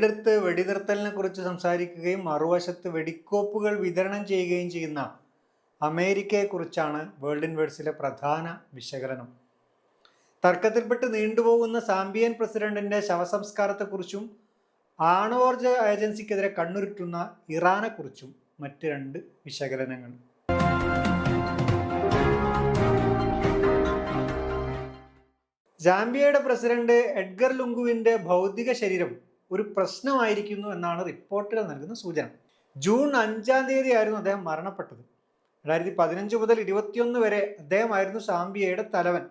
ഒരിടത്ത് വെടിനിർത്തലിനെ കുറിച്ച് സംസാരിക്കുകയും മറുവശത്ത് വെടിക്കോപ്പുകൾ വിതരണം ചെയ്യുകയും ചെയ്യുന്ന അമേരിക്കയെക്കുറിച്ചാണ് വേൾഡ് ഇൻവേഴ്സിലെ പ്രധാന വിശകലനം. തർക്കത്തിൽപ്പെട്ട് നീണ്ടുപോകുന്ന സാമ്പിയൻ പ്രസിഡന്റിന്റെ ശവസംസ്കാരത്തെക്കുറിച്ചും ആണവോർജ ഏജൻസിക്കെതിരെ കണ്ണുരുട്ടുന്ന ഇറാനെക്കുറിച്ചും മറ്റ് രണ്ട് വിശകലനങ്ങൾ. ജാംബിയയുടെ പ്രസിഡന്റ് എഡ്ഗർ ലുങ്കുവിന്റെ ഭൗതിക ശരീരം ഒരു പ്രശ്നമായിരിക്കുന്നു എന്നാണ് റിപ്പോർട്ടുകൾ നൽകുന്ന സൂചന. ജൂൺ അഞ്ചാം തീയതി ആയിരുന്നു അദ്ദേഹം മരണപ്പെട്ടത്. രണ്ടായിരത്തി പതിനഞ്ച് മുതൽ ഇരുപത്തിയൊന്ന് വരെ അദ്ദേഹമായിരുന്നു സാംബിയയുടെ തലവൻ.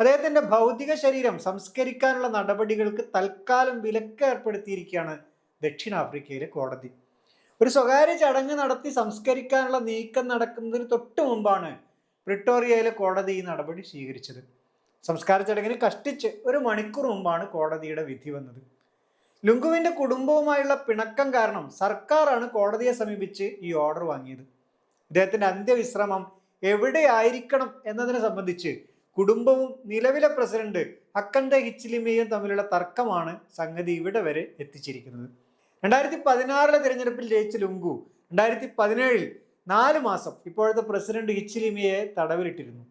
അദ്ദേഹത്തിന്റെ ഭൗതിക ശരീരം സംസ്കരിക്കാനുള്ള നടപടികൾക്ക് തൽക്കാലം വിലക്ക് ഏർപ്പെടുത്തിയിരിക്കുകയാണ് ദക്ഷിണാഫ്രിക്കയിലെ കോടതി. ഒരു സ്വകാര്യ ചടങ്ങ് നടത്തി സംസ്കരിക്കാനുള്ള നീക്കം നടക്കുന്നതിന് തൊട്ടു മുമ്പാണ് പ്രിട്ടോറിയയിലെ കോടതി ഈ നടപടി സ്വീകരിച്ചത്. സംസ്കാര ചടങ്ങിന് കഷ്ടിച്ച് ഒരു മണിക്കൂർ മുമ്പാണ് കോടതിയുടെ വിധി വന്നത്. ലുങ്കുവിന്റെ കുടുംബവുമായുള്ള പിണക്കം കാരണം സർക്കാരാണ് കോടതിയെ സമീപിച്ച് ഈ ഓർഡർ വാങ്ങിയത്. ഇദ്ദേഹത്തിന്റെ അന്ത്യവിശ്രമം എവിടെയായിരിക്കണം എന്നതിനെ സംബന്ധിച്ച് കുടുംബവും നിലവിലെ പ്രസിഡന്റ് അക്കന്റെ ഹിച്ചിലിമയും തമ്മിലുള്ള തർക്കമാണ് സംഗതി ഇവിടെ വരെ എത്തിച്ചിരിക്കുന്നത്. രണ്ടായിരത്തി പതിനാറിലെ തിരഞ്ഞെടുപ്പിൽ ജയിച്ച ലുങ്കു രണ്ടായിരത്തി പതിനേഴിൽ നാല് മാസം ഇപ്പോഴത്തെ പ്രസിഡന്റ് ഹിച്ചിലിമയെ തടവിലിട്ടിരുന്നു.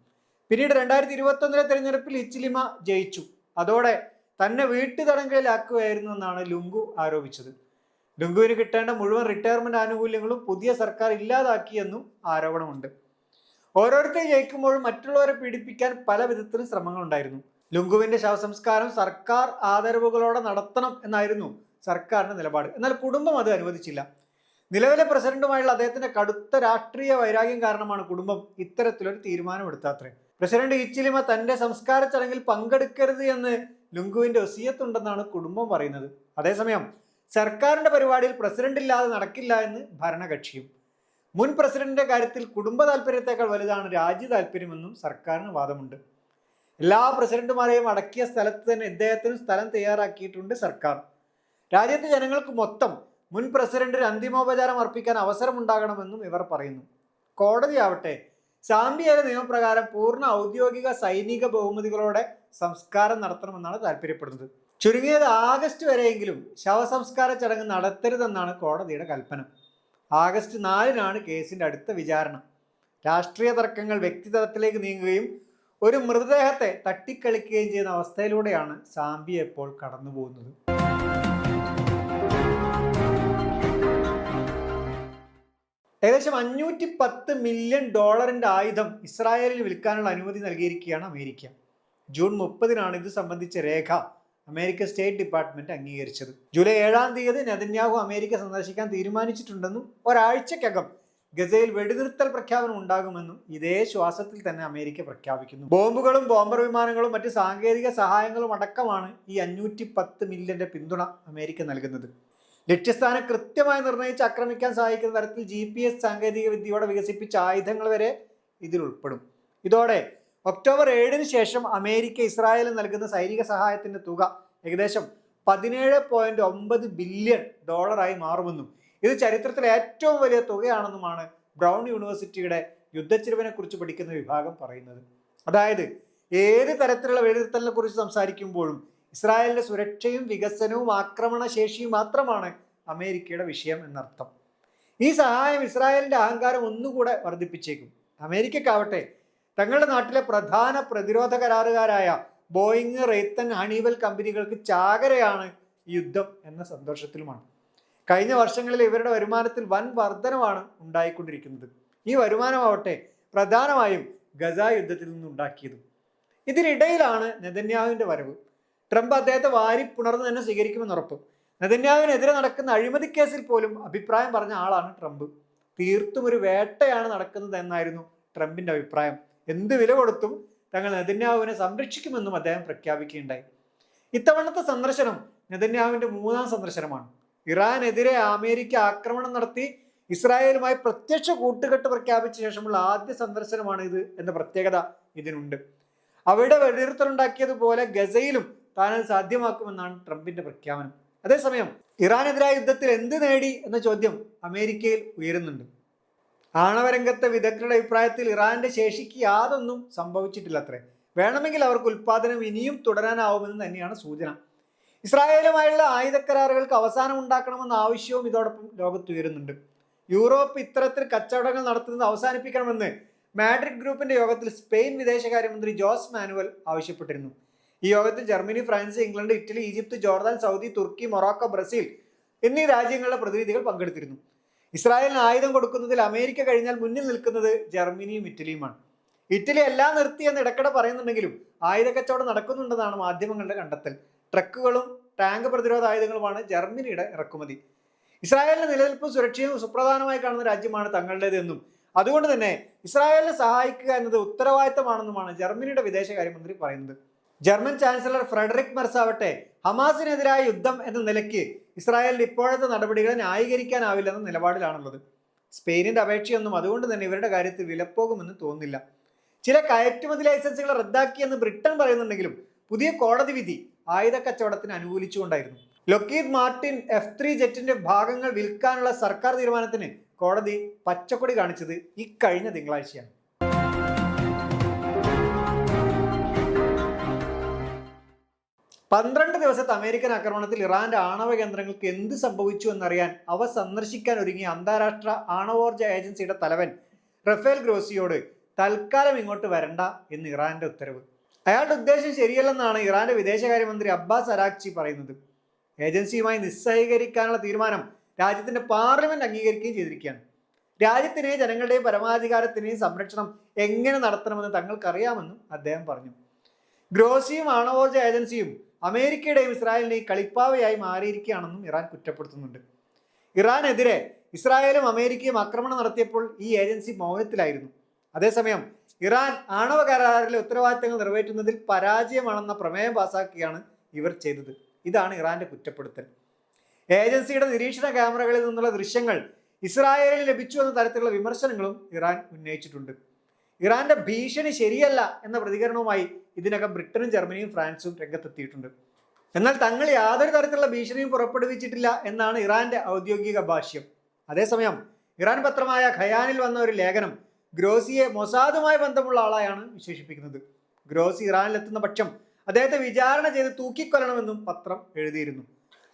പിന്നീട് രണ്ടായിരത്തി ഇരുപത്തൊന്നിലെ തിരഞ്ഞെടുപ്പിൽ ഹിച്ചിലിമ ജയിച്ചു. അതോടെ തന്നെ വീട്ടു തടങ്കലിലാക്കുകയായിരുന്നു എന്നാണ് ലുങ്കു ആരോപിച്ചത്. ലുങ്കുവിന് കിട്ടേണ്ട മുഴുവൻ റിട്ടയർമെന്റ് ആനുകൂല്യങ്ങളും പുതിയ സർക്കാർ ഇല്ലാതാക്കിയെന്നും ആരോപണമുണ്ട്. ഓരോരുത്തർ ജയിക്കുമ്പോഴും മറ്റുള്ളവരെ പീഡിപ്പിക്കാൻ പല വിധത്തിലും ശ്രമങ്ങളുണ്ടായിരുന്നു. ലുങ്കുവിന്റെ ശവസംസ്കാരം സർക്കാർ ആദരവുകളോടെ നടത്തണം എന്നായിരുന്നു സർക്കാരിന്റെ നിലപാട്. എന്നാൽ കുടുംബം അത് അനുവദിച്ചില്ല. നിലവിലെ പ്രസിഡന്റുമായുള്ള അദ്ദേഹത്തിന്റെ കടുത്ത രാഷ്ട്രീയ വൈരാഗ്യം കാരണമാണ് കുടുംബം ഇത്തരത്തിലൊരു തീരുമാനമെടുത്താത്രേ പ്രസിഡന്റ് ഇച്ചിലിമ തന്റെ സംസ്കാര ചടങ്ങിൽ പങ്കെടുക്കരുത് എന്ന് ലുങ്കുവിന്റെ ഒസിയത്തുണ്ടെന്നാണ് കുടുംബം പറയുന്നത്. അതേസമയം സർക്കാരിന്റെ പരിപാടിയിൽ പ്രസിഡന്റ് ഇല്ലാതെ നടക്കില്ല എന്ന് ഭരണകക്ഷിയും. മുൻ പ്രസിഡന്റിന്റെ കാര്യത്തിൽ കുടുംബ താല്പര്യത്തെക്കാൾ വലുതാണ് രാജ്യ താല്പര്യമെന്നും സർക്കാരിന് വാദമുണ്ട്. എല്ലാ പ്രസിഡന്റുമാരെയും അടക്കിയ സ്ഥലത്ത് തന്നെ ഇദ്ദേഹത്തിന് സ്ഥലം തയ്യാറാക്കിയിട്ടുണ്ട് സർക്കാർ. രാജ്യത്തെ ജനങ്ങൾക്ക് മൊത്തം മുൻ പ്രസിഡന്റിന് അന്തിമോപചാരം അർപ്പിക്കാൻ അവസരമുണ്ടാകണമെന്നും ഇവർ പറയുന്നു. കോടതിയാവട്ടെ സാമ്പിയയിലെ നിയമപ്രകാരം പൂർണ ഔദ്യോഗിക സൈനിക ബഹുമതികളോടെ സംസ്കാരം നടത്തണമെന്നാണ് താല്പര്യപ്പെടുന്നത്. ചുരുങ്ങിയത് ആഗസ്റ്റ് വരെയെങ്കിലും ശവസംസ്കാര ചടങ്ങ് നടത്തരുതെന്നാണ് കോടതിയുടെ കൽപ്പന. ആഗസ്റ്റ് നാലിനാണ് കേസിന്റെ അടുത്ത വിചാരണ. രാഷ്ട്രീയ തർക്കങ്ങൾ വ്യക്തിതലത്തിലേക്ക് നീങ്ങുകയും ഒരു മൃതദേഹത്തെ തട്ടിക്കളിക്കുകയും ചെയ്യുന്ന അവസ്ഥയിലൂടെയാണ് സാമ്പിയ ഇപ്പോൾ കടന്നു പോകുന്നത് ഏകദേശം അഞ്ഞൂറ്റി പത്ത് മില്യൺ ഡോളറിന്റെ ആയുധം ഇസ്രായേലിൽ വിൽക്കാനുള്ള അനുമതി നൽകിയിരിക്കുകയാണ് അമേരിക്ക. ജൂൺ മുപ്പതിനാണ് ഇത് സംബന്ധിച്ച രേഖ അമേരിക്ക സ്റ്റേറ്റ് ഡിപ്പാർട്ട്മെന്റ് അംഗീകരിച്ചത്. ജൂലൈ ഏഴാം തീയതി നെതന്യാഹു അമേരിക്ക സന്ദർശിക്കാൻ തീരുമാനിച്ചിട്ടുണ്ടെന്നും ഒരാഴ്ചക്കകം ഗസയിൽ വെടിനിർത്തൽ പ്രഖ്യാപനം ഉണ്ടാകുമെന്നും ഇതേ ശ്വാസത്തിൽ തന്നെ അമേരിക്ക പ്രഖ്യാപിക്കുന്നു. ബോംബുകളും ബോംബർ വിമാനങ്ങളും മറ്റ് സാങ്കേതിക സഹായങ്ങളും അടക്കമാണ് ഈ അഞ്ഞൂറ്റി പത്ത് മില്യന്റെ പിന്തുണ അമേരിക്ക നൽകുന്നത്. ലക്ഷ്യസ്ഥാനം കൃത്യമായി നിർണയിച്ച് ആക്രമിക്കാൻ സഹായിക്കുന്ന തരത്തിൽ ജി പി എസ് സാങ്കേതിക വിദ്യയോടെ വികസിപ്പിച്ച ആയുധങ്ങൾ വരെ ഇതിൽ ഉൾപ്പെടും. ഇതോടെ ഒക്ടോബർ ഏഴിന് ശേഷം അമേരിക്ക ഇസ്രായേലിന് നൽകുന്ന സൈനിക സഹായത്തിന്റെ തുക ഏകദേശം പതിനേഴ് പോയിന്റ് ഒമ്പത് ബില്യൺ ഡോളറായി മാറുമെന്നും ഇത് ചരിത്രത്തിലെ ഏറ്റവും വലിയ തുകയാണെന്നുമാണ് ബ്രൗൺ യൂണിവേഴ്സിറ്റിയുടെ യുദ്ധച്ചിരുവിനെ കുറിച്ച് പഠിക്കുന്ന വിഭാഗം പറയുന്നത്. അതായത് ഏത് തരത്തിലുള്ള വെടിനിർത്തലിനെ കുറിച്ച് സംസാരിക്കുമ്പോഴും ഇസ്രായേലിന്റെ സുരക്ഷയും വികസനവും ആക്രമണ ശേഷിയും മാത്രമാണ് അമേരിക്കയുടെ വിഷയം എന്നർത്ഥം. ഈ സഹായം ഇസ്രായേലിന്റെ അഹങ്കാരം ഒന്നുകൂടെ വർദ്ധിപ്പിച്ചേക്കും. അമേരിക്കക്കാവട്ടെ തങ്ങളുടെ നാട്ടിലെ പ്രധാന പ്രതിരോധ കരാറുകാരായ ബോയിങ് റെയ്ത്തൻ ഹണീവൽ കമ്പനികൾക്ക് ചാകരയാണ് യുദ്ധം എന്ന സന്തോഷത്തിലുമാണ്. കഴിഞ്ഞ വർഷങ്ങളിൽ ഇവരുടെ വരുമാനത്തിൽ വൻ വർധനമാണ് ഉണ്ടായിക്കൊണ്ടിരിക്കുന്നത്. ഈ വരുമാനമാവട്ടെ പ്രധാനമായും ഗസ യുദ്ധത്തിൽ നിന്നുണ്ടാക്കിയതും. ഇതിനിടയിലാണ് നെതന്യാഹുവിന്റെ വരവ്. ട്രംപ് അദ്ദേഹത്തെ വാരി പുണർന്ന് തന്നെ സ്വീകരിക്കുമെന്ന് ഉറപ്പ്. നെതന്യാവിനെതിരെ നടക്കുന്ന അഴിമതി കേസിൽ പോലും അഭിപ്രായം പറഞ്ഞ ആളാണ് ട്രംപ്. തീർത്തും ഒരു വേട്ടയാണ് നടക്കുന്നത് എന്നായിരുന്നു ട്രംപിന്റെ അഭിപ്രായം. എന്ത് വില കൊടുത്തും തങ്ങൾ നെതന്യാവിനെ സംരക്ഷിക്കുമെന്നും അദ്ദേഹം പ്രഖ്യാപിക്കുകയുണ്ടായി. ഇത്തവണത്തെ സന്ദർശനം നെതന്യാവിന്റെ മൂന്നാം സന്ദർശനമാണ്. ഇറാനെതിരെ അമേരിക്ക ആക്രമണം നടത്തി ഇസ്രായേലുമായി പ്രത്യക്ഷ കൂട്ടുകെട്ട് പ്രഖ്യാപിച്ച ശേഷമുള്ള ആദ്യ സന്ദർശനമാണ് ഇത് എന്ന പ്രത്യേകത ഇതിനുണ്ട്. അവിടെ വെടിനിർത്തലുണ്ടാക്കിയതുപോലെ ഗസയിലും താനത് സാധ്യമാക്കുമെന്നാണ് ട്രംപിന്റെ പ്രഖ്യാപനം. അതേസമയം ഇറാനെതിരായ യുദ്ധത്തിൽ എന്ത് നേടി എന്ന ചോദ്യം അമേരിക്കയിൽ ഉയരുന്നുണ്ട്. ആണവരംഗത്തെ വിദഗ്ധരുടെ അഭിപ്രായത്തിൽ ഇറാന്റെ ശേഷിക്ക് യാതൊന്നും സംഭവിച്ചിട്ടില്ല അത്രേ വേണമെങ്കിൽ അവർക്ക് ഉൽപാദനം ഇനിയും തുടരാനാവുമെന്ന് തന്നെയാണ് സൂചന. ഇസ്രായേലുമായുള്ള ആയുധ കരാറുകൾക്ക് അവസാനം ഉണ്ടാക്കണമെന്ന ആവശ്യവും ഇതോടൊപ്പം ലോകത്തുയരുന്നുണ്ട് യൂറോപ്പ് ഇത്തരത്തിൽ കച്ചവടങ്ങൾ നടത്തുന്നത് അവസാനിപ്പിക്കണമെന്ന് മാഡ്രിഡ് ഗ്രൂപ്പിന്റെ യോഗത്തിൽ സ്പെയിൻ വിദേശകാര്യമന്ത്രി ജോസ് മാനുവൽ ആവശ്യപ്പെട്ടിരുന്നു. ഈ യോഗത്തിൽ Germany France England Italy Egypt Jordan Saudi Turkey Morocco Brazil എന്നീ രാജ്യങ്ങളുടെ പ്രതിനിധികൾ പങ്കെടുത്തിരുന്നു. ഇസ്രായേലിന് ആയുധം കൊടുക്കുന്നതിൽ അമേരിക്ക കഴിഞ്ഞാൽ മുന്നിൽ നിൽക്കുന്നത് ജർമ്മനിയും ഇറ്റലിയുമാണ്. ഇറ്റലി എല്ലാം നിർത്തി എന്ന് ഇടക്കിടെ പറയുന്നുണ്ടെങ്കിലും ആയുധ കച്ചവടം നടക്കുന്നുണ്ടെന്നാണ് മാധ്യമങ്ങളുടെ കണ്ടെത്തൽ. ട്രക്കുകളും ടാങ്ക് പ്രതിരോധ ആയുധങ്ങളുമാണ് ജർമ്മനിയുടെ ഇറക്കുമതി. ഇസ്രായേലിന്റെ നിലനിൽപ്പും സുരക്ഷയും സുപ്രധാനമായി കാണുന്ന രാജ്യമാണ് തങ്ങളുടേതെന്നും അതുകൊണ്ട് തന്നെ ഇസ്രായേലിനെ സഹായിക്കുക എന്നത് ഉത്തരവാദിത്തമാണെന്നുമാണ് ജർമ്മനിയുടെ വിദേശകാര്യമന്ത്രി പറയുന്നത്. ജർമ്മൻ ചാൻസലർ ഫ്രെഡറിക് മെർസാവട്ടെ ഹമാസിനെതിരായ യുദ്ധം എന്ന നിലയ്ക്ക് ഇസ്രായേലിന് ഇപ്പോഴത്തെ നടപടികളെ ന്യായീകരിക്കാനാവില്ലെന്ന നിലപാടിലാണുള്ളത്. സ്പെയിനിന്റെ അപേക്ഷയൊന്നും അതുകൊണ്ട് തന്നെ ഇവരുടെ കാര്യത്തിൽ വിലപ്പോകുമെന്ന് തോന്നുന്നില്ല. ചില കയറ്റുമതി ലൈസൻസുകൾ റദ്ദാക്കിയെന്ന് ബ്രിട്ടൻ പറയുന്നുണ്ടെങ്കിലും പുതിയ കോടതി വിധി ആയുധ കച്ചവടത്തിന് അനുകൂലിച്ചുകൊണ്ടായിരുന്നു. ലൊക്കീദ് മാർട്ടിൻ എഫ് ത്രീ ജെറ്റിന്റെ ഭാഗങ്ങൾ വിൽക്കാനുള്ള സർക്കാർ തീരുമാനത്തിന് കോടതി പച്ചക്കൊടി കാണിച്ചത് ഇക്കഴിഞ്ഞ തിങ്കളാഴ്ചയാണ്. പന്ത്രണ്ട് ദിവസത്തെ അമേരിക്കൻ ആക്രമണത്തിൽ ഇറാന്റെ ആണവ കേന്ദ്രങ്ങൾക്ക് എന്ത് സംഭവിച്ചു എന്നറിയാൻ അവ സന്ദർശിക്കാൻ ഒരുങ്ങിയ അന്താരാഷ്ട്ര ആണവോർജ ഏജൻസിയുടെ തലവൻ റഫേൽ ഗ്രോസിയോട് തൽക്കാലം ഇങ്ങോട്ട് വരണ്ട എന്ന് ഇറാന്റെ ഉത്തരവ്. അയാളുടെ ഉദ്ദേശം ശരിയല്ലെന്നാണ് ഇറാന്റെ വിദേശകാര്യമന്ത്രി അബ്ബാസ് അരാക്ചി പറയുന്നത്. ഏജൻസിയുമായി നിസ്സഹകരിക്കാനുള്ള തീരുമാനം രാജ്യത്തിന്റെ പാർലമെന്റ് അംഗീകരിക്കുകയും ചെയ്തിരിക്കുകയാണ്. രാജ്യത്തിനെയും ജനങ്ങളുടെയും പരമാധികാരത്തിനെയും സംരക്ഷണം എങ്ങനെ നടത്തണമെന്ന് തങ്ങൾക്കറിയാമെന്നും അദ്ദേഹം പറഞ്ഞു. ഗ്രോസിയും ആണവോർജ ഏജൻസിയും അമേരിക്കയുടെയും ഇസ്രായേലിനെയും കളിപ്പാവയായി മാറിയിരിക്കുകയാണെന്നും ഇറാൻ കുറ്റപ്പെടുത്തുന്നുണ്ട്. ഇറാനെതിരെ ഇസ്രായേലും അമേരിക്കയും ആക്രമണം നടത്തിയപ്പോൾ ഈ ഏജൻസി മൗനത്തിലായിരുന്നു. അതേസമയം ഇറാൻ ആണവ കരാറിലെ ഉത്തരവാദിത്തങ്ങൾ നിറവേറ്റുന്നതിൽ പരാജയമാണെന്ന പ്രമേയം പാസാക്കുകയാണ് ഇവർ ചെയ്തത്. ഇതാണ് ഇറാന്റെ കുറ്റപ്പെടുത്തൽ. ഏജൻസിയുടെ നിരീക്ഷണ ക്യാമറകളിൽ നിന്നുള്ള ദൃശ്യങ്ങൾ ഇസ്രായേലിന് ലഭിച്ചു എന്ന തരത്തിലുള്ള വിമർശനങ്ങളും ഇറാൻ ഉന്നയിച്ചിട്ടുണ്ട്. ഇറാന്റെ ഭീഷണി ശരിയല്ല എന്ന പ്രതികരണവുമായി ഇതിനകം ബ്രിട്ടനും ജർമ്മനിയും ഫ്രാൻസും രംഗത്തെത്തിയിട്ടുണ്ട്. എന്നാൽ തങ്ങൾ യാതൊരു തരത്തിലുള്ള ഭീഷണിയും പുറപ്പെടുവിച്ചിട്ടില്ല എന്നാണ് ഇറാന്റെ ഔദ്യോഗിക ഭാഷ്യം. അതേസമയം ഇറാൻ പത്രമായ ഖയാനിൽ വന്ന ഒരു ലേഖനം ഗ്രോസിയെ മൊസാദുമായി ബന്ധമുള്ള ആളായാണ് വിശേഷിപ്പിക്കുന്നത്. ഗ്രോസി ഇറാനിലെത്തുന്ന പക്ഷം അദ്ദേഹത്തെ വിചാരണ ചെയ്ത് തൂക്കിക്കൊല്ലണമെന്നും പത്രം എഴുതിയിരുന്നു.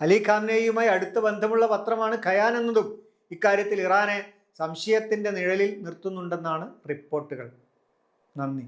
അലി ഖാംനെയുമായി അടുത്ത ബന്ധമുള്ള പത്രമാണ് ഖയാൻ എന്നതും. ഇക്കാര്യത്തിൽ ഇറാനെ സംശയത്തിന്റെ നിഴലിൽ നിർത്തുന്നുണ്ടെന്നാണ് റിപ്പോർട്ടുകൾ. നന്ദി.